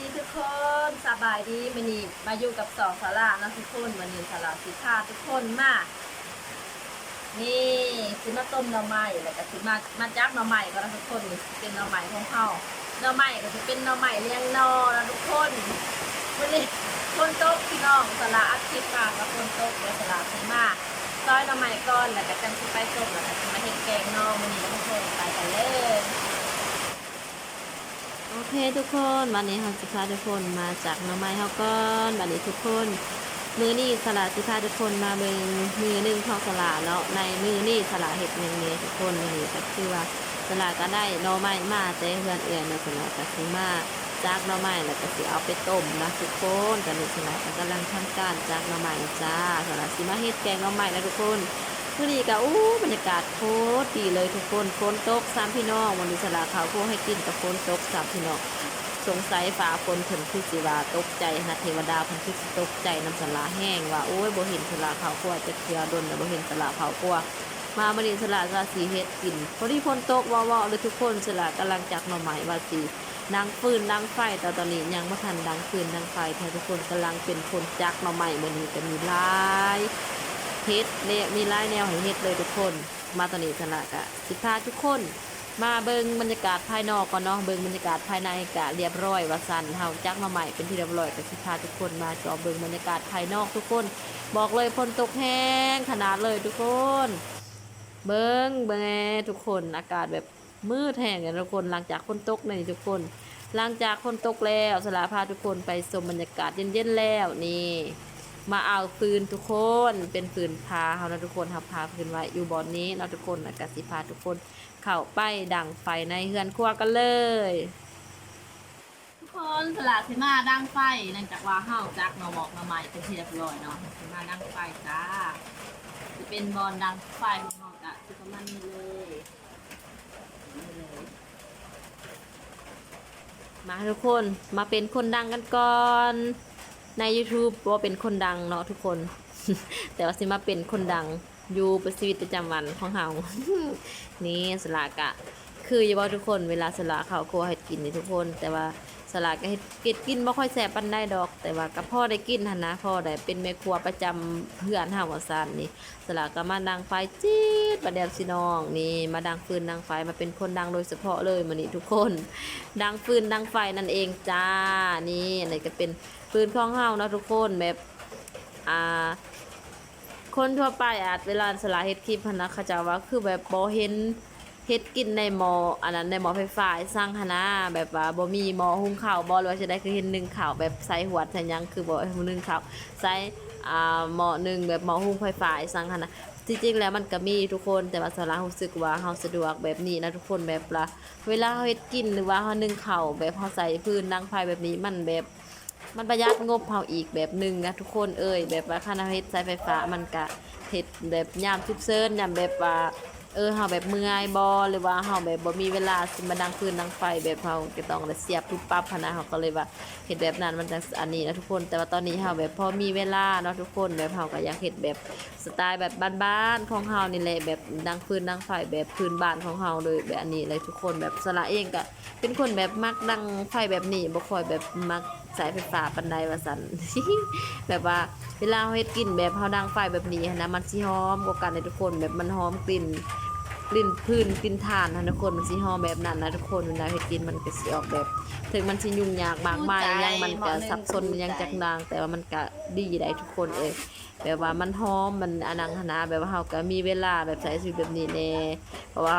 ดีทุกคนสบายดีมันนี่มาอยู่กับสองสารานะทุกคนมันนี่สาราสิพาทุกคนมานี่สิมาต้มหน่อไม้แล้วก็สิมามาจักหน่อไม้ก็นะทุกคนนี่เป็นหน่อไม้ของเขาหน่อไม้ก็จะเป็นหน่อไม้เลี้ยงนอนะทุกคนวันนี้คนโต๊ะพี่น้องสาราอาทิตย์มากับคนโต๊ะเดี๋ยวสาราสิมาซอยหน่อไม้ก่อนแล้วก็จังสิไปต้มแล้วก็สิมาเห็ดแกงนอมันนี่ทุกคนไปกันเลย โอเคทุกคนวันนี้เราจะพาทุกคนมาจากน้ำไม้เฮาก่อนวันนี้ทุกคน มือนี่สลาสิพาทุกคนมาเบิ่งมือหนึ่งของสลาเนาะในมือนี่สลาเห็ดหนึ่งเนี่ยทุกคนนี้ก็คือว่าสลาก็ได้น่อไม้มาแต่เพื่อนเอื่อนเนะสลาก็คือมาจากน่อไม้แล้วก็สิเอาไปต้มนะทุกคนตอนนี้สลาก็กำลังทำการจากน่อไม้จ้าสลาสิมาเฮ็ดแกงน่อไม้แล้วทุกคน มื่อนี้ก็อู้บรรยากาศโคตรดีเลยทุกคนฝนตกสามพี่น้องวันนี้สลาข่าวโคให้กินกับฝนตกสามพี่น้องสงสัยฝ่าฝนถึงคือสิวาตกใจนะเทวดาพันคือสิตกใจน้ำสลาแห้งว่าโอ้ยบเห็นสลาข่าวกลัวจะเคลียร์ดนแต่บเห็นสลาข่าวกลัวมามื่อนี้สลาก็สีเฮ็ดกินพอดีฝนตกวาวๆเลยทุกคนสลากำลังจักหน่อไม้ว่าสีดังฟืนดังไฟแต่ตอนนี้ยังไม่ทันดังฟืนดังไฟแต่ทุกคนกำลังเป็นคนจักหน่อไม้มื่อนี้จะมีลาย เฮ็ดเนี่ยมีหลายแนวให้เฮ็ดเลยทุกคน มาตอนนี้สละกะสิพาทุกคน มาเบิงบรรยากาศภายนอกก่อนเนาะเบิงบรรยากาศภายในกะเรียบร้อยว่าสันเฮาจักมาใหม่เป็นที่เรียบร้อยก็สิพาทุกคนมาจอเบิงบรรยากาศภายนอกทุกคน บอกเลยฝนตกแห้งขนาดเลยทุกคน เบิงเบิงทุกคนอากาศแบบมืดแห้งเนี่ยทุกคนหลังจากฝนตกนี่ทุกคน หลังจากฝนตกแล้วสลาพาทุกคนไปชมบรรยากาศเย็นๆแล้วนี่ มาเอาฟืนทุกคนเป็นฟืนพาเขานะทุกคนทำพาฟืนไว้อยู่บอนนี้เราะทุกคนนะกสิพาทุกคนเข้าไปดังไฟในเฮือนครัวกันเลยทุกคนสละสิมาดังไฟเนื่องจากว่าเฮาจักหน่อหมอกหน่อไม้เป็นที่เรียบร้อยเนาะสิมาดังไฟจ้าจะเป็นบอลดังไฟของเฮากะคือประมาณนี้เลยนี่เลยมาทุกคนมาเป็นคนดังกันก่อน ใน YouTube ว่าเป็นคนดังเนาะทุกคน แต่ว่าสิมาเป็นคนดังอยู่ประชีวิตประจำวันของเฮานี่สลากะ คืออย่าบอกทุกคนเวลาสลาเขาครัวให้กินนี่ทุกคน แต่ว่าสลากก็ให้เก็ดกินไม่ค่อยแสบปันได้ดอก แต่ว่าก็พ่อได้กินหันนะพ่อได้เป็นแม่ครัวประจำเพื่อนเฮาว่าซานนี่สลากก็มาดังไฟจี ดประเดี๋ยวสิน้อง นี่มาดังฟืนดังไฟมาเป็นคนดังโดยเฉพาะเลยมื้อนี้ทุกคน ดังฟืนดังไฟนั่นเองจ้านี่อันนี้ก็เป็นฟืนของเฮานะทุกคนแบบอ่าคนทั่วไปอาจเวลาสลาเฮ็ดคลิปพนนะเขจะว่าคือแบบบ่เห็นเฮ็ดกินในหม้ออันนั้นในหม้อไฟฟ้าสร้างหนนะแบบว่าบ่มีหม้อหุงข้าวบ่หรือว่าจะได้คือเห็นนึ่งข้าวแบบใส่หัวใส่ยังคือบ่นึ่งข้าวใส่อ่าหม้อหนึ่งแบบหม้อหุงไฟฟ้าสร้างหนน จริงๆแล้วมันก็มีทุกคนแต่ว่าสารู้สึกว่าเฮาสะดวกแบบนี้นะทุกคนแบบละเวลาเฮาเฮ็ดกินหรือว่าเฮานึ่งข้าวแบบเฮาใส่พื้นดังไฟแบบนี้มันแบบมันประหยัดงบเฮาอีกแบบหนึ่งนะทุกคนเอ่ยแบบว่าค่าน้ำเฮ็ดใช้ไฟฟ้ามันก็เฮ็ดแบบยามทุกเซิร์นยามแบบว่า เออเฮาแบบเมื่อยบ่หรือว่าเฮาแบบบ่มีเวลาสิมาดังฟืนดังไฟแบบเฮาก็ต้องได้เสียบปุ๊บปั๊บหั้นะเฮาก็เลยว่าเฮ็ดแบบนั้นมันจังอันนี้นะทุกคน แต่ว่าตอนนี้เฮาแบบพอมีเวลาเนาะทุกคนแบบเฮาก็อยากเฮ็ดแบบสไตล์แบบบ้านๆของเฮานี่แหละแบบดังฟืนดังไฟแบบพื้นบ้านของเฮาเลยแบบอันนี้เลยทุกคนแบบสละเองก็เป็นคนแบบมักดังไฟแบบนี้บ่ค่อยแบบมักสายไฟฟ้าปานใดว่าซั่นแบบว่าเวลาเฮาเฮ็ดกลิ่นแบบเฮาดังไฟแบบนี้นนะมันสิหอมกว่ากันเลยทุกคนแบบมันหอมกลิ่น กลิ่นพื้นกลิ่นถ่านนะทุกคนมันสิหอมแบบนั้นนะทุกคนเวลาเฮ็ดกินมันก็สิออกแบบ ถึงมันสิยุ่งยากมากมายยังมันก็สับสนยังจักนาง แต่ว่ามันก็ดีได้ทุกคนเอ้ยแบบว่ามันหอมมันอนังหนาแบบว่าเฮาก็มีเวลาแบบใช้ชีวิตแบบนี้แน่เพราะว่า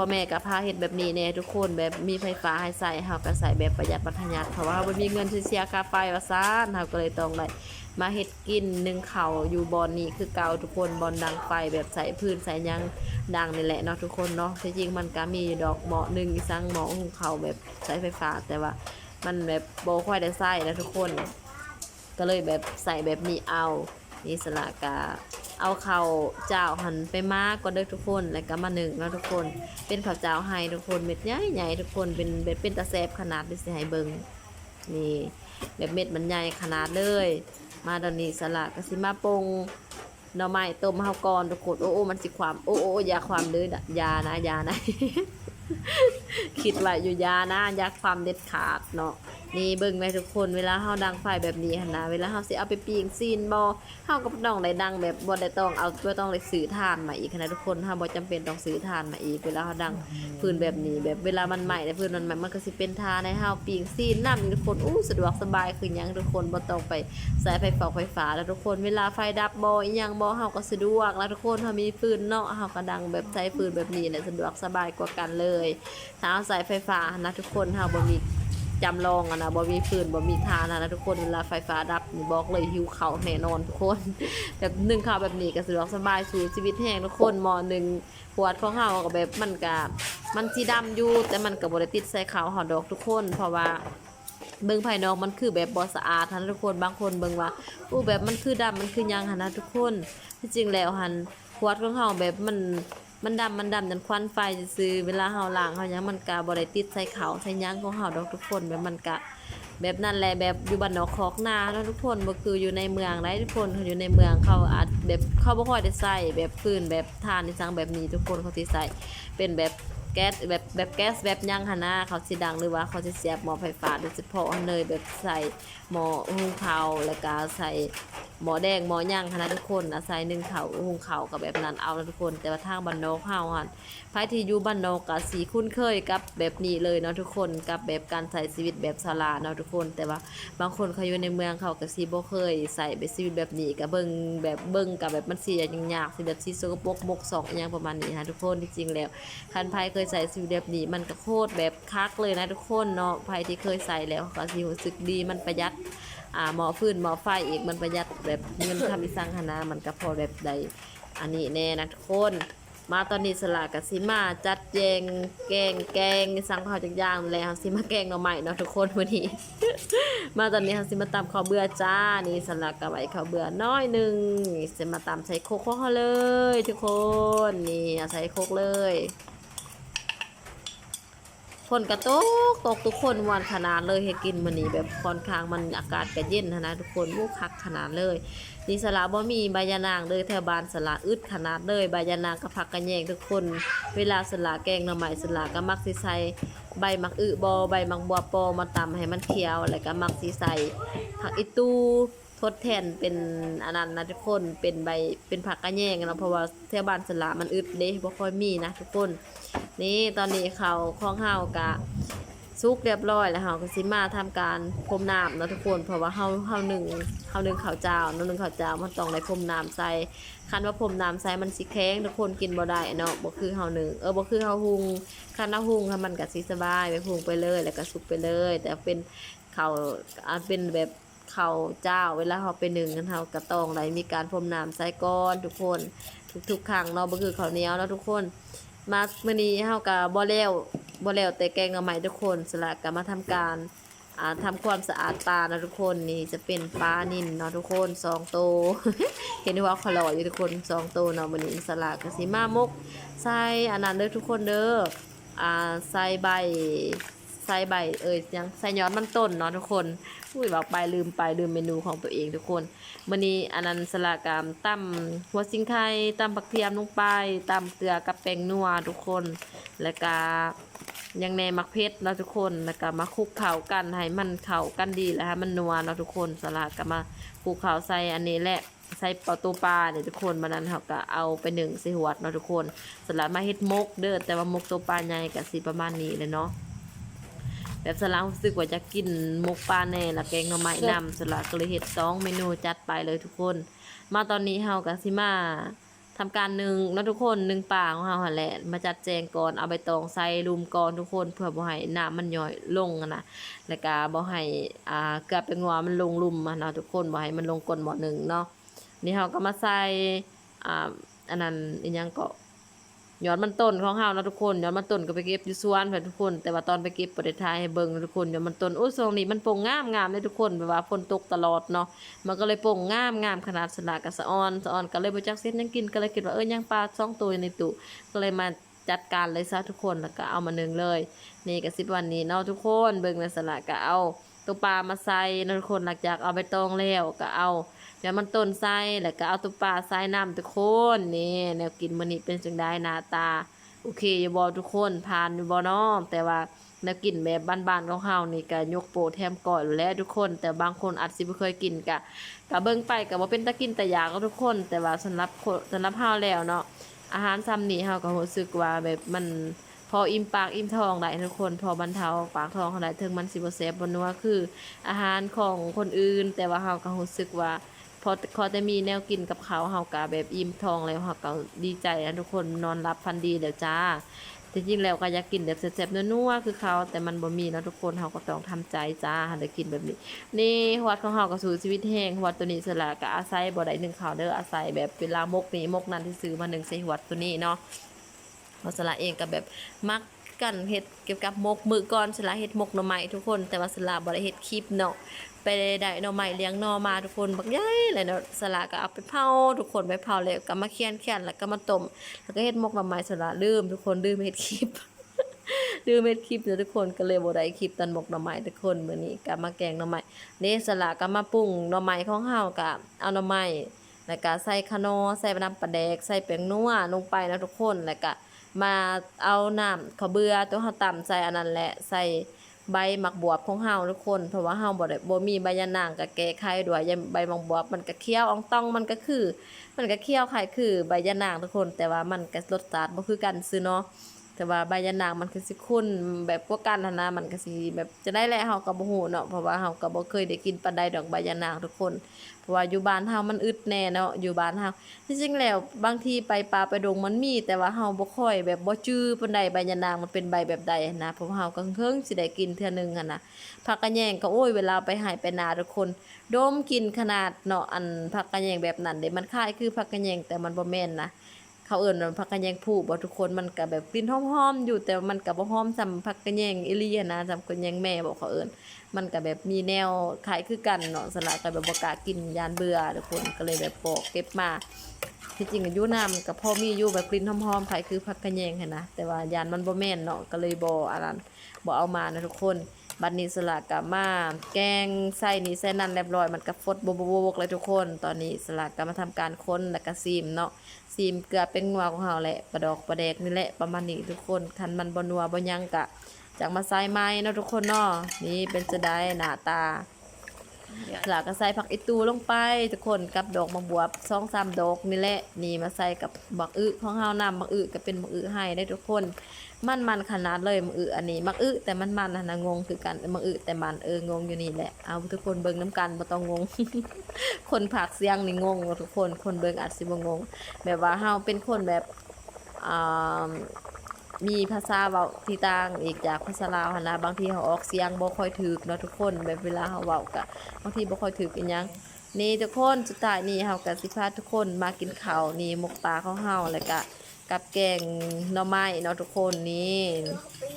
พ่อแม่ก็พาเฮ็ดแบบนี้แน่ทุกคนแบบมีไฟฟ้าให้ใส่เฮาก็ใส่แบบประหยัดประหยัดเพราะว่าเราบ่มีเงินเสียค่าไฟว่าซ่านเฮาก็เลยต้องได้มาเฮ็ดกินนึ่งเขาอยู่บอนนี้คือเก่าทุกคนบอนดังไฟแบบใส่พื้นใส่ยังดังนี่แหละเนาะทุกคนเนาะที่จริงมันก็มีดอกเหมาะหนึ่งสังเหมาะหุงเขาแบบใช้ไฟฟ้า แต่ว่ามันแบบบ่ค่อยได้ใช้นะทุกคน ก็เลยแบบใส่แบบนี้เอา นี่สละกาเอาเข้าเจ้าหันไปมาก็เด้ทุกคนแล้วก็มาหนึ่งเนาะทุกคน เป็นข้าวเจ้าให้ทุกคนเม็ดใหญ่ใหญ่ทุกคนเป็นเป็นตาแซบขนาดที่สิให้เบิงนี่แบบเม็ดมันใหญ่ขนาดเลย มาตอนนี้สละก็สิมาปงหน่อไม้ต้มเฮาก่อนทุกคนโอ้โอ้มันสิความโอ้โอ้ยาความเด้อยานะยานะ คิดไว้อยู่ยานะอยาความเด็ดขาดเนาะ นี่เบิ่งไหมทุกคนเวลาเฮาดังไฟแบบนี้หั่นนะเวลาเฮาสิเอาไปปิ้งซีนบ่เฮาก็บ่ต้องได้ดังแบบบ่ได้ต้องเอาบ่ต้องได้ซื้อถ่านมาอีกนะทุกคนเฮาบ่จำเป็นต้องซื้อถ่านมาอีกเวลาเฮาดังพื้นแบบนี้ แบบเวลามันใหม่ในพื้นมันใหม่มันก็สิเป็นทาในเฮาปีงซีนน้ำนี่ทุกคนอู้สะดวกสบายคือหยังทุกคนบ่ต้องไปสายไฟฟ้าไฟฟ้าแล้วทุกคนเวลาไฟดับบ่อีหยังบ่เฮาก็สะดวกแล้วทุกคนเฮามีฟืนเนาะเฮาก็ดังแบบใช้ฟืนแบบนี้แหละสะดวกสบายกว่ากันเลยถ้าเอาสายไฟฟ้านะทุกคนเฮาบ่มี จำลองอะนะบ่มีฟืนบ่มีทานอะนะทุกคนเวลาไฟฟ้าดับนี่บอกเลยหิวเข้าแน่นอนทุกคน แบบนึ่งข้าวแบบนี้ก็สะดวกสบายสู่ชีวิตแห้งทุกคนมอหนึ่งขวดของเฮาก็แบบมันก็มันสีดำอยู่แต่มันกับบริติดใส่ขาวหอดอกทุกคน เพราะว่าเบิ่งภายนอกมันคือแบบบอสะอาดทันทุกคนบางคนเบิ่งว่าอู้แบบมันคือดำมันคือยังหันนะทุกคนที่จริงแล้วหันขวดของเฮาแบบมัน มันดำมันดำจนควันไฟซื้อๆเวลาเฮาล้างเฮาหยังมันกะบ่ได้ติดใส่เขาใส่หยังของเฮาดอกทุกคนแบบมันกะ แบบนั้นแหละแบบอยู่บ้านนอกคอกนาเนาะทุกคนบ่คืออยู่ในเมืองได้ทุกคนเขาอยู่ในเมืองเขาอาจแบบเขาบ่ค่อยได้ใส่แบบฟืนแบบทานในสังแบบนี้ทุกคนเขาสิใส่เป็นแบบ แก๊สแบบแบบแก๊สแบบหยังหนนะเขาสิดังหรือว่าเขาสิเสียบหม้อไฟฟ้าโดยเฉพาะเลยแบบใส่หม้อหุงข้าวแล้วก็ใส่หม้อแดงหม้อหยังหนนะทุกคนอาศัยนึ่งข้าวหุงข้าวกับแบบนั้นเอาทุกคน แต่ว่าทางบ้านนอกเฮาหั่นภายที่อยู่บ้านนอกก็สีคุ้นเคยกับแบบนี้เลยเนาะทุกคนกับแบบการใช้ชีวิตแบบสลาเนาะทุกคน แต่ว่าบางคนเขาอยู่ในเมืองเขาก็สิบ่เคย ใส่แบบชีวิตแบบนี้ก็เบิ่งแบบเบิ่งกับแบบมันเสียยังยากสิแบบสิสกปรกมกสองอหยังประมาณนี้ฮะทุกคนที่จริงแล้วคันไผเคยใส่ชีวิตแบบนี้มันก็โคตรแบบคักเลยนะทุกคนเนาะไผที่เคยใส่แล้วก็สิรู้สึกดีมันประหยัดอ่าหมอฟืนหมอไฟอีกมันประหยัดแบบเงินทำอีสังหนามันก็พอแบบใดอันนี้แน่นะทุกคนมาตอนนี้สลากกับซิมาจัดแจงแกงแกงสั่งข้าวจากย่างแล้วซิมาแกงหน่อไม้เนาะทุกคนวันนี้ มาตอนนี้ซิมาตำข้าวเบื่อจ้านี่สลากกับไว้ข้าวเบื่อน้อยหนึ่งนี่ซิมาตำใส่โคกเขาเลย ทุกคนนี่ใส่โคกเลย ฝนกระตกตกทุกคนวันขนาดเลยให้กินมันนี่แบบค่อนข้างมันอากาศก็เย็นนะทุกคนมูกคักขนาดเลยนี่สละบ่มีใบยานางเลยแถวบ้านสละอึดขนาดเลยใบยานางกับผักกระแยงทุกคน เวลาสละแกงหน่อไม้สละก็มักสิใส่ใบมักอึบอใบมักบัวปอมาตำให้มันเขียวแล้วก็มักสิใส่ผักอีตูทดแทนเป็นอันนั้นนะทุกคนเป็นใบเป็นผักกระแยงเนาะเพราะว่าแถวบ้านสละมันอึดเด้บ่ค่อยมีนะทุกคน นี่ตอนนี้เขาวของเฮากะซุกเรียบร้อยแล้วเฮาก็สิมาทำการพรมน้ำเนาะทุกคนเพราะว่าเฮาเฮาหนึ่งเฮาหนึ่งข้าวเจ้าเนาะหนึ่งข้าวเจ้ามันต้องได้พรมน้ำใส่คันว่าพรมน้ำใส่มันสิแข็งทุกคนกินบ่ได้เนาะบ่คือเฮาหนึ่งเออบ่คือเฮาหุงคันเฮาหุงถ้ามันก็สิสบายไปหุงไปเลยแล้วก็สุกไปเลย แต่เป็นข้าวอาจเป็นแบบข้าวเจ้าเวลาเฮาไปนึ่งกันเฮาก็ต้องได้มีการพรมน้ำใส่ก่อนทุกคนทุกๆครั้งเนาะบ่คือข้าวเหนียวเนาะทุกคน มามื้อนี้เฮาก็บ่แล้วบ่แล้วแต่แกงเอาใหม่ทุกคนสละก็มาทำการอ่าทำความสะอาดปลานะทุกคนนี่จะเป็นปลานิ่นเนาะทุกคนสองโตวเห็นว่าขล่ออยู่ทุกคนสองโตวเนาะมื้อนี้สละก็สิมามกใส่อันนั้นเด้อทุกคนเด้ออ่าใส่ใบ ใส่ใบเอ้ยยังใส่ยอดมันต้นเนาะทุกคนอุ้ยบอกไปลืมไปลืมเมนูของตัวเองทุกคนมื่อนี้อันันสลากามตำหัวสิงไข่ตำผักเทียมลงไปตำเกลือกับแป้งนัวทุกคน แล้วก็ยังแนมักเพชรเนาะทุกคนแล้วก็มาคลุกเข่ากันให้มันเข่ากันดีแล้วให้มันนัวเนาะทุกคนสลากก็มาคลุกเข่าใส่อันนี้แหละใส่ปลาตูปลาเนี่ยทุกคนมันนั้นเขาก็เอาไปหนึ่งใส่หัวดเนาะทุกคนสลัดมาเฮ็ดมกเด้อแต่ว่ามกตัวปลาใหญ่ก็สิประมาณนี้เลยเนาะ แบบสลัดรู้สึกว่าจะกินหมกปลาแน่ละแกงหน่อไม้นำสลัดก็เลยเฮ็ดสองเมนูจัดไปเลยทุกคน มาตอนนี้เฮากับสิมาทำการหนึ่งเนาะทุกคนหนึ่งปลาของเฮาหั่นแหละมาจัดแจงก่อนเอาใบตองใส่รุมก่อนทุกคนเพื่อบ่ให้น้ำมันย่อยลงนะแล้วก็บ่ให้อ่าเกลือเป็นงัวมันลงลุ่มอะเนาะทุกคนบ่ให้มันลงก้นหมอหนึ่งเนาะนี่เฮาก็มาใส่อ่าอันนั้นอีหยังก็ ย้อนมันต้นของเฮานะทุกคนย้อนมันต้นก็ไปเก็บอยู่สวนเพิ่นทุกคน แต่ว่าตอนไปเก็บบ่ได้ถ่ายให้เบิ่งนะทุกคนย้อนมันต้นโอ้ทรงนี้มันโป่งงามงามเลยทุกคนแบบว่าฝนตกตลอดเนาะมันก็เลยโป่งงามงามขนาดสลากกับสะออนสะออนก็เลยบ่จักเซ็ดหยังกินก็เลยคิดว่าเอ้ยยังปลาสองตัวในตู้ก็เลยมาจัดการเลยซะทุกคนแล้วก็เอามานึ่งเลย นี่ก็สิบวันนี้เนาะทุกคนเบิ่งในสลากก็เอา ตัวปลามาใส่นะทุกคนหลังจากเอาไปตองแล้วก็เอาเดี๋ยวมันต้นไส้แล้วก็เอาตัวปลาใส่น้ำทุกคนนี่แนวกินมันนี่เป็นจังได้หน้าตา โอเคอยู่บ่ทุกคนผ่านอยู่บ่เนาะแต่ว่าแนวกินแบบบ้านๆของเฮานี่ก็ยกโปรแถมก่อนแล้วทุกคน แต่บางคนอาจสิบ่เคยกินก็ก็เบิ่งไปก็บ่เป็นตะกินแต่อยากก็ทุกคน แต่ว่าสำหรับสำหรับเฮาแล้วเนาะอาหารซ้ำนี่เฮาก็รู้สึกว่าแบบมัน พออิ่มปากอิ่มท้องได้ทุกคน พอบรรเทาปากท้องเฮาได้ถึงมันสิบ่แซ่บบ่นัวคือ อาหารของคนอื่น แต่ว่าเฮาก็รู้สึกว่า พอพอจะมีแนวกินกับเขาเฮากะแบบอิ่มท้องแล้วเฮาก็ดีใจนะทุกคนนอนรับฟันดีเดี๋ยวจ้าแต่จริงแล้วก็อยากกินแบบแซ่บๆนัวๆคือเขาแต่มันบ่มีนะทุกคนเฮาก็ต้องทำใจจ้าหาได้กินแบบนี้ นี่ฮวัดของเฮาก็สู่ชีวิตแห้งฮวัดตัวนี้สละก็อาศัยบ่ได้หนึ่งข้าวเด้ออาศัยแบบเวลามกนี้มกนั้นที่ซื้อมาหนึ่งใส่ฮวัดตัวนี้เนาะ พราสละเองก็แบบมักกันเฮ็ดเกี่ยวกับมกมือก่อนสละเฮ็ดมกหน่อไม้ทุกคนแต่ว่าสละบ่ได้เฮ็ดคลิปเนาะไปได้หน่อไม้เลี้ยงหน่อมาทุกคนบักใหญ่เลยเนาะสละก็เอาไปเผาทุกคนไปเผาแล้วก็มาเคี่ยนเคี่ยนแล้วก็มาต้มแล้วก็เฮ็ดหมกหน่อไม้สละลืมทุกคนลืมเฮ็ดคลิปลืมเฮ็ดคลิปเนาะทุกคนก็เลยบ่ได้คลิปตอนหมกหน่อไม้ทุกคนมื้อนี้ก็มาแกงหน่อไม้เนี่สละก็มาปรุงหน่อไม้ของเฮาก็เอาหน่อไม้แล้วก็ใส่คะนอใส่น้ำปลาแดกใส่แป้งนัวลงไปนะทุกคนแล้วก็ มาเอาน้ำข้าวเบื่อตัวเฮาตำใส่อันนั้นแหละใส่ใบหมักบวบของเฮาทุกคน เพราะว่าเฮาบ่ได้บ่มีใบยานางกับแก้ไขด้วยยามใบหมักบวบมันก็เคี้ยวอองต้องมันก็คือ มันก็เคี้ยวไข้คือใบยานางทุกคน แต่ว่ามันก็รสชาติบ่คือกันซื่อเนาะ แต่ว่าใบยะนางมันคือสิคุ้นแบบพวกกันหั้นนะมันก็สิแบบจะได้แหละเฮาก็บ่ฮู้เนาะเพราะว่าเฮาก็บ่เคยได้กินปานใดดอกใบยะนางทุกคน เพราะว่าอยู่บ้านเฮามันอึดแน่เนาะอยู่บ้านเฮาที่จริงแล้วบางทีไปป่าไปดงมันมี แต่ว่าเฮาบ่ค่อยแบบบ่จื้อปานใดใบยะนางมันเป็นใบแบบใดนะเพราะว่าเฮาก็เพิ่งสิได้กินเทื่อหนึงหั่นนะผักกระแยงก็โอ้ยเวลาไปหายไปนาทุกคนดมกินขนาดเนาะอันผักกระแยงแบบนั้นเด้มันคล้ายคือผักกระแยงแต่มันบ่แม่นนะ เขาเอิ้นว่าผักกระแยงผู้บ่ทุกคนมันก็แบบกลิ่นหอมๆอยู่แต่มันก็บ่หอมส่ำผักกระแยงอีหลีหั้นะส่ำกระแยงแม่บ่เขาเอิ้นมันก็แบบมีแนวคล้ายคือกันเนาะสละก็แบบบ่กล้ากินยานเบื่อทุกคนก็เลยแบบปอกเก็บมาที่จริงอายุน้ำกับพ่อมีอยู่แบบกลิ่นหอมๆคล้ายคือผักกระแยงหั่นนะแต่ว่ายานมันบ่แม่นเนาะก็เลยบ่อันนั้นบ่เอามานะทุกคน บัดนี้สลาก็มาแกงไส้นี้ไส้นั่นเรียบร้อยมันก็ฟดบกๆๆเลยทุกคน ตอนนี้สลากามาทำการคนแล้วก็ซีมเนาะซีมเกลือเป็นนัวของเฮาแหละปลาดอกปลาแดกนี่แหละประมาณนี้ทุกคนคันมันบ่นัวบ่ยังกะจากมาใส่ไม้เนาะทุกคนเนาะนี่เป็นจะได้หน้าตา หลักก็ใส่ผักอีตูลงไป ทุกคนกับดอกมะบวบสองสามดอกนี่แหละนี่มาใส่กับบักอึของเฮานำบักอึก็เป็นบักอึให้ได้ทุกคน มันมันขนาดเลยบักอึอันนี้บักอึแต่มันมันนะงงคือกันบักอึแต่มันเอองงอยู่นี่แหละเอาทุกคนเบิ่งน้ำกันบ่ต้องงง คนผักเสียงนี่งงทุกคนคนเบิ่งอาจสิบ่งง แบบว่าเฮาเป็นคนแบบอ่า มีภาษาเว้าที่ต่างอีกจากภาษาลาวหันนะบางทีเขาออกเสียงบ่ค่อยถูกเนาะทุกคนแบบเวลาเขาเว้าก็บางทีบ่ค่อยถูกอีหยังนี่ทุกคนสุดท้ายนี่เฮาก็สิพาทุกคนมากินข้าวนี่หมกปลาของเฮาแล้วก็กับแกงหน่อไม้เนาะทุกคนนี่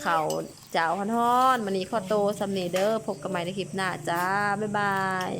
ข้าวเจ้าฮ้อนๆมื้อนี้ขอโตวสำนี้เด้อพบกันใหม่ในคลิปหน้าจ้าบ๊ายบาย